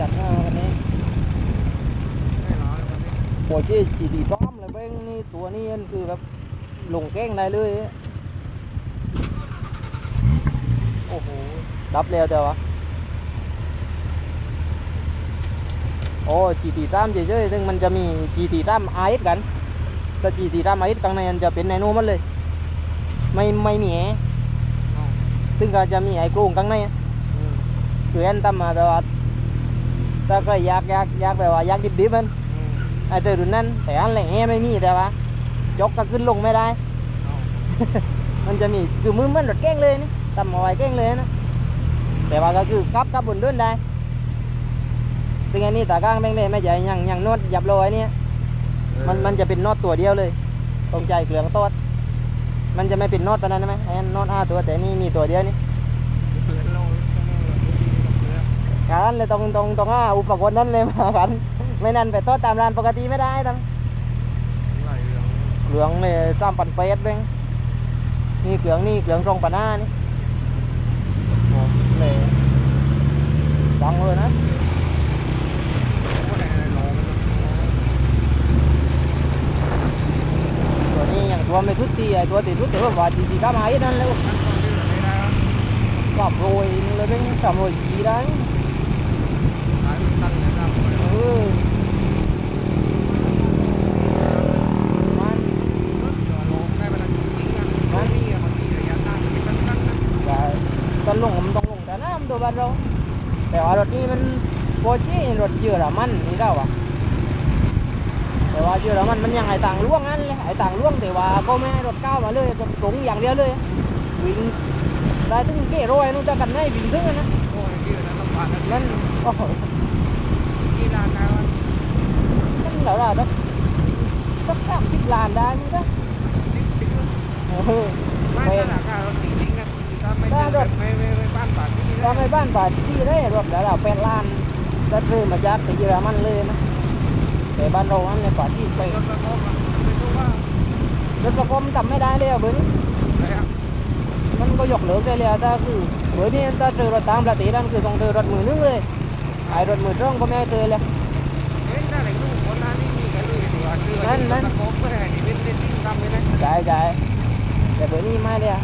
จัดงานวันนี้ปวดเจี๊จีดีซ้อมเลยเบ้งนี่ตัวนี้คือแบบหลงแก้งได้เลยโอ้โหรับแล้วแต่ววะโอ้จีตีซ้ำเฉยๆซึ่งมันจะมีจีตีซ้ำไอ RS กันแต่จีตีซ้ำไอต์กลางในมันจะเป็นไนโนมันเลย ไม่ไม่มีแอซึ่งก็จะมีไอโกรงกลางในคือแอนตั้มมาแต่ว่า ถ้าใครอยากอยากอยากแบบว่าอยากดิบๆมันไอ้เจอรุ่นนั้น แต่อันแหล่งแง่ไม่มีแต่ว่ายกก็ขึ้นลงไม่ได้ มันจะมีคือมือมันรถแกล้งเลยนี่ทำเอาไว้แกล้งเลยนะแต่ว่าก็คือขับขับบนเดินได้ซึ่งอันนี้ตากลางแม่งเลยไม่ใช่ยังยังนวดหยับโลไอ้เนี่ยมันมันจะเป็นนอดตัวเดียวเลยตรงใจเกลืองตอดมันจะไม่เป็นนอดตอนนั้นไหมไอ้นอดห้าตัวแต่นี่มีตัวเดียวนี่ การเลยตรงตรงตรงห้าอุปกรณ์นั้นเลยมากัน ไม่นั่นไปโทอดตามร้านปกติไม่ได้ตั้งเหลืองเลยสามปันเฟสเบ้งนี่เกลืองนี่เกลืองตรงปันหน้านี่เลยดังเลยนะตัวนี้อย่างตัวไม่ทุดตีไอ้ตัวตีทุดแต่ว่าว่าจีจีก้ามาอีนั่นเลยกับโรยเลยเบ้งสามโรยจีได้เออมันแต่ ตอนลงมันต้องลงแต่น้ำตัวบ้านเราแต่ว่ารถนี้มันโปรจี้รถเยอะละมันนี่เราอะแต่ว่าเยอะละมันมันยังไอ้ต่างล่วงนั่นเลยไอ้ต่างล่วงแต่ว่าก็ไม่ให้รถก้าวมาเลยตรงอย่างเดียวเลยวิ่งได้ถึงเก้ร้อยนู่นจะกันได้วิ่งถึงอะนะนั่นโอ้โหมันเหลืออะไรสักสักสามสิบล้านได้มั้งจ้ะเออถ้าไม่ บ้านป่าที่ได้รถแล้วเราเป็นล้านก็ซื้อมาจากที่เยอรมันเลยนะแต่บ้านเราอันในป่าที่ไปรถสะกมจำไม่ได้เลยอะเบอร์นี้มันก็ยกเลิกได้เลยอะถ้าคือเบอร์นี้ถ้าเจอรถตามปกตินั่นคือต้องเจอรถมือนึงเลยไอ้รถมือตรงก็ไม่เจอเลยใช่ใช่แต่เบอร์นี้ไม่เลยอะ